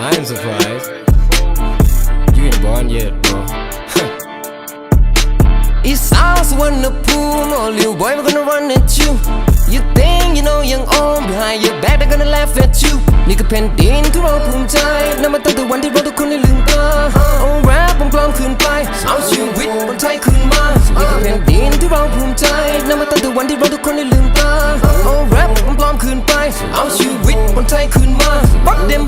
I ain't surprised. You ain't born yet, bro. It's us wanna pull all you boy we're gonna run at you You think you know young on behind your back they're gonna laugh at you นี่คือแผ่นดินที่เราภูมิใจนั่นมาตั้งแต่วันที่เราทุกคนได้ลืมตาเอาแรปปลอมๆคืนไป เอาชีวิตบนไทยคืนมา นี่คือแผ่นดินที่เราภูมิใจนั่นมาตั้งแต่วันที่เราทุกคนได้ลืมตาเอาแรปปลอมๆคืนไป เอาชีวิตบนไทยคืนมา Fuck them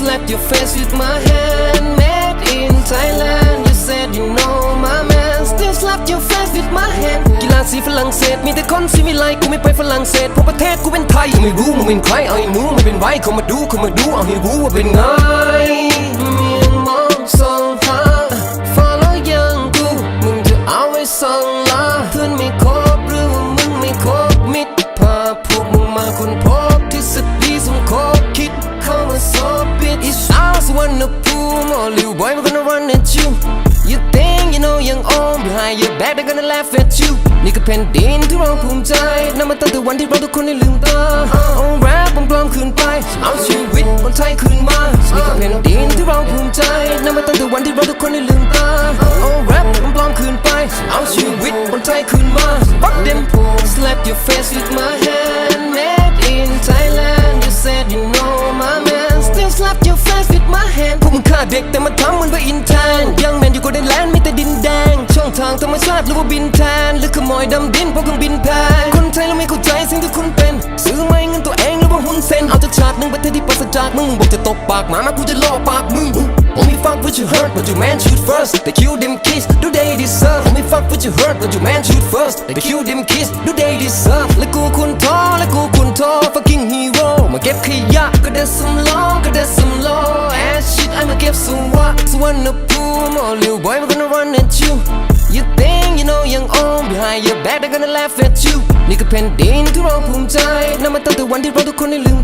slap your face with my hand made in Thailand you said you know my man still slap your face with my hand กีฬาสีฝรั่งเศส มีแต่คนสีวิไลกูไม่ไปฝรั่งเศส เพราะประเทศกูเป็นไทย ไม่รู้มึงเป็นใคร เอาให้รู้ไม่เป็นไรเขามาดูเขามาดู เอาให้รู้ว่าเป็นไง wanna pull all you boy we're gonna run at you You think you know young on behind your back they're gonna laugh at you นี่คือแผ่นดินที่เราภูมิใจนั่นมาตั้งแต่วันที่เราทุกคนได้ลืมตาเอาแรปปลอมๆคืนไป เอาชีวิตคนไทยคืนมา นี่คือแผ่นดินที่เราภูมิใจนั่นมาตั้งแต่วันที่เราทุก เด็กแต่มาทำเหมือนว่าอินแทนยังแมนอยู่ก็ได้แลนด์มีแต่ดินแดง ช่องทางธรรมชาติหรือว่าบินแทนหรือขโมยดำดินเพราะเครื่องบินแพงคนไทยเราไม่เข้าใจสิ่งที่คุณเป็น ซื้อไม่เงินตัวเองหรือว่าหุ้นเซนเอาจากชาติหนึ่งประเทศที่ปราศจากมึงบอกจะตบปากหมามากูจะล่อปากมึง Only fuck with your hurt but your man shoot first They kill them kids do they deserve Only fuck with your hurt but your man shoot first They kill them kids do they deserve และกูคุณท้อและกูคุณท้อ fucking hero มาเก็บขยะก็ได้สำล้อะสวรรณภูมิ all little boy we're gonna run at you You think you know young on behind your back they're gonna laugh at you นี่คือแผ่นดินที่เราภูมิใจนั่นมาตั้งแต่วันที่เราทุกคนได้ลืม